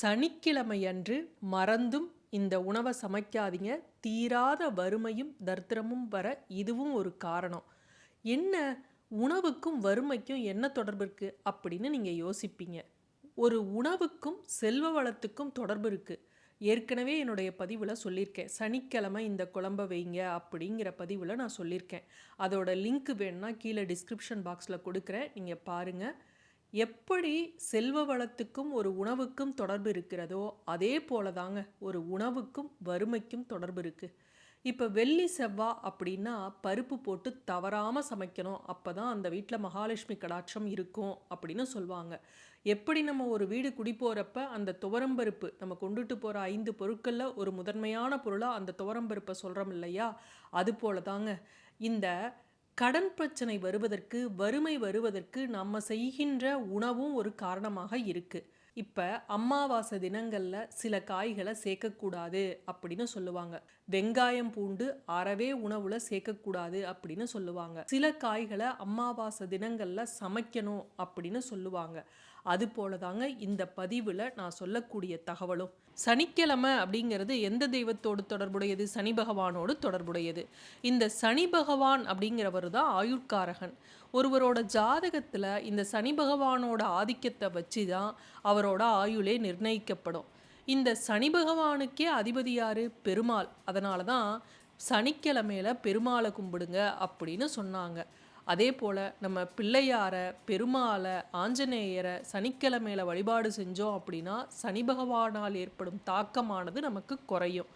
சனிக்கிழமை அன்று மறந்தும் இந்த உணவை சமைக்காதீங்க. தீராத வறுமையும் தரித்திரமும் வர இதுவும் ஒரு காரணம். என்ன உணவுக்கும் வறுமைக்கும் என்ன தொடர்பு இருக்குது அப்படின்னு நீங்கள் யோசிப்பீங்க. ஒரு உணவுக்கும் செல்வ வளத்துக்கும் தொடர்பு இருக்குது ஏற்கனவே என்னுடைய பதிவில் சொல்லியிருக்கேன். சனிக்கிழமை இந்த குழம்ப வைங்க அப்படிங்கிற பதிவில் நான் சொல்லியிருக்கேன். அதோட லிங்க் வேணும்னா கீழே டிஸ்கிரிப்ஷன் பாக்ஸில் கொடுக்குறேன். நீங்கள் பாருங்கள் எப்படி செல்வ வளத்துக்கும் ஒரு உணவுக்கும் தொடர்பு இருக்கிறதோ அதே போல தாங்க ஒரு உணவுக்கும் வறுமைக்கும் தொடர்பு இருக்குது இப்போ வெள்ளி செவ்வா அப்படின்னா பருப்பு போட்டு தவறாமல் சமைக்கணும். அப்போ தான் அந்த வீட்டில் மகாலட்சுமி கடாட்சம் இருக்கும் அப்படின்னு சொல்லுவாங்க எப்படி நம்ம ஒரு வீடு குடி போகிறப்ப அந்த துவரம்பருப்பு நம்ம கொண்டுட்டு போகிற ஐந்து பொருட்களில் ஒரு முதன்மையான பொருளாக அந்த துவரம்பருப்பை சொல்கிறோம் இல்லையா? அது போல தாங்க. இந்த கடன் பிரச்சனை வருவதற்கு வறுமை வருவதற்கு நம்ம செய்கின்ற உணவும் ஒரு காரணமாக இருக்குது இப்போ அமாவாசை தினங்களில் சில காய்களை சேர்க்கக்கூடாது அப்படின்னு சொல்லுவாங்க. வெங்காயம் பூண்டு அறவே உணவில் சேர்க்கக்கூடாது அப்படின்னு சொல்லுவாங்க. சில காய்களை அமாவாசை தினங்களில் சமைக்கணும் அப்படின்னு சொல்லுவாங்க. அது போல தாங்க இந்த பதிவில் நான் சொல்லக்கூடிய தகவலும். சனிக்கிழமை அப்படிங்கிறது எந்த தெய்வத்தோடு தொடர்புடையது? சனி பகவானோடு தொடர்புடையது. இந்த சனி பகவான் அப்படிங்கிறவர் தான் ஆயுட்காரகன். ஒருவரோட ஜாதகத்தில் இந்த சனி பகவானோட ஆதிக்கத்தை வச்சு தான் அவரோட ஆயுளே நிர்ணயிக்கப்படும். இந்த சனி பகவானுக்கே அதிபதியாரு பெருமாள். அதனால தான் சனிக்கிழமையில பெருமாளை கும்பிடுங்க அப்படின்னு சொன்னாங்க. அதே போல் நம்ம பிள்ளையாரை பெருமாளை ஆஞ்சநேயரை சனிக்கிழமையில வழிபாடு செஞ்சோம் அப்படின்னா சனி பகவானால் ஏற்படும் தாக்கமானது நமக்கு குறையும்.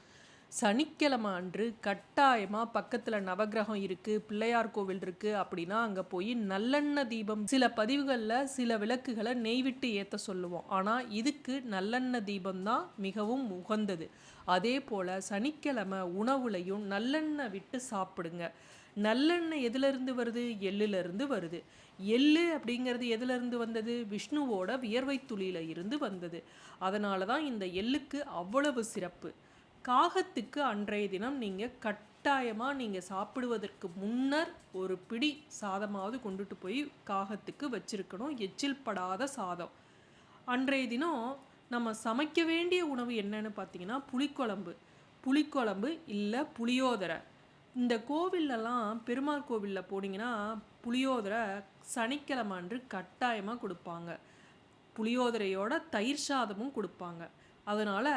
சனிக்கிழமை அன்று கட்டாயமாக பக்கத்தில் நவகிரகம் இருக்குது பிள்ளையார் கோவில் இருக்குது அப்படின்னா அங்கே போய் நல்லெண்ணெய் தீபம் சில பதிவுகளில் சில விளக்குகளை நெய் விட்டு ஏற்ற சொல்லுவோம். ஆனால் இதுக்கு நல்லெண்ணெய் தீபம் தான் மிகவும் உகந்தது. அதே போல் சனிக்கிழமை உணவுலையும் நல்லெண்ணெய் விட்டு சாப்பிடுங்க. நல்லெண்ணெய் எதுலேருந்து வருது? எள்ளுலேருந்து வருது. எள்ளு அப்படிங்கிறது எதுலேருந்து வந்தது? விஷ்ணுவோட வியர்வை துளியில இருந்து வந்தது. அதனால தான் இந்த எள்ளுக்கு அவ்வளவு சிறப்பு. காகத்துக்கு அன்றைய தினம் நீங்கள் கட்டாயமாக நீங்கள் சாப்பிடுவதற்கு முன்னர் ஒரு பிடி சாதமாவது கொண்டுட்டு போய் காகத்துக்கு வச்சிருக்கணும். எச்சில் படாத சாதம். அன்றைய தினம் நம்ம சமைக்க வேண்டிய உணவு என்னன்னு பார்த்தீங்கன்னா புளிக்குழம்பு. புளிக்குழம்பு இல்லை புளியோதரை. இந்த கோவில்லலாம் பெருமாள் கோவிலில் போனீங்கன்னா புளியோதரை சனிக்கிழமை அன்று கட்டாயமாக கொடுப்பாங்க. புளியோதரையோட தயிர் சாதமும் கொடுப்பாங்க. அதனால்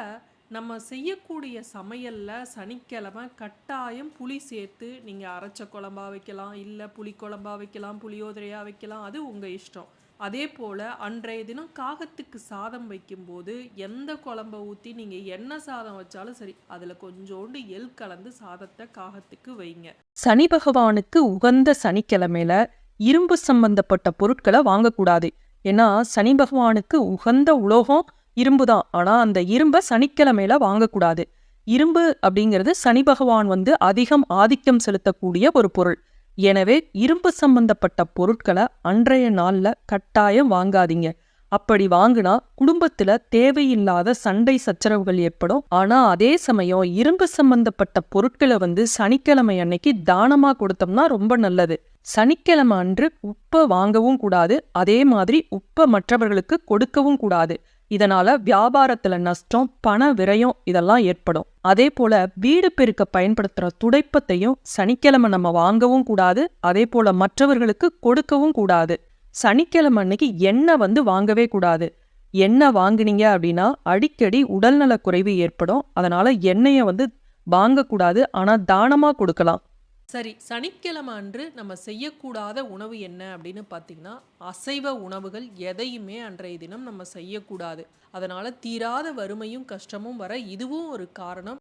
நம்ம செய்யக்கூடிய சமையலில் சனிக்கிழமை கட்டாயம் புளி சேர்த்து நீங்கள் அரைச்ச குழம்பா வைக்கலாம் இல்லை புளி குழம்பா வைக்கலாம் புளியோதரையாக வைக்கலாம் அது உங்கள் இஷ்டம். அதே போல் அன்றைய தினம் காகத்துக்கு சாதம் வைக்கும்போது எந்த குழம்ப ஊற்றி நீங்கள் என்ன சாதம் வச்சாலும் சரி அதில் கொஞ்சோண்டு எள் கலந்து சாதத்தை காகத்துக்கு வைங்க. சனி பகவானுக்கு உகந்த சனிக்கிழமையில இரும்பு சம்பந்தப்பட்ட பொருட்களை வாங்கக்கூடாது. ஏன்னா சனி பகவானுக்கு உகந்த உலோகம் இரும்பு தான். ஆனால் அந்த இரும்பை சனிக்கிழமையில வாங்கக்கூடாது. இரும்பு அப்படிங்கிறது சனி பகவான் வந்து அதிகம் ஆதிக்கம் செலுத்தக்கூடிய ஒரு பொருள். எனவே இரும்பு சம்பந்தப்பட்ட பொருட்களை அன்றைய நாள்ல கட்டாயம் வாங்காதீங்க. அப்படி வாங்கினா குடும்பத்துல தேவையில்லாத சண்டை சச்சரவுகள் ஏற்படும். ஆனா அதே சமயம் இரும்பு சம்பந்தப்பட்ட பொருட்களை வந்து சனிக்கிழமை அன்னைக்கு தானமா கொடுத்தோம்னா ரொம்ப நல்லது. சனிக்கிழமை அன்று உப்பை வாங்கவும் கூடாது. அதே மாதிரி உப்பை மற்றவர்களுக்கு கொடுக்கவும் கூடாது. இதனால வியாபாரத்துல நஷ்டம் பண விரயம் இதெல்லாம் ஏற்படும். அதே போல வீடு பெருக்க பயன்படுத்துற துடைப்பத்தையும் சனிக்கிழமை நம்ம வாங்கவும் கூடாது. அதே போல மற்றவர்களுக்கு கொடுக்கவும் கூடாது. சனிக்கிழமை அன்னைக்கு எண்ணெய் வந்து வாங்கவே கூடாது. எண்ணெய் வாங்குனீங்க அப்படின்னா அடிக்கடி உடல்நலக் குறைவு ஏற்படும். அதனால எண்ணெயை வந்து வாங்கக்கூடாது. ஆனா தானமா கொடுக்கலாம். சரி சனிக்கிழமை அன்று நம்ம செய்யக்கூடாத உணவு என்ன அப்படின்னு பார்த்தீங்கன்னா அசைவ உணவுகள் எதையுமே அன்றைய தினம் நம்ம செய்யக்கூடாது. அதனால் தீராத வறுமையும் கஷ்டமும் வர இதுவும் ஒரு காரணம்.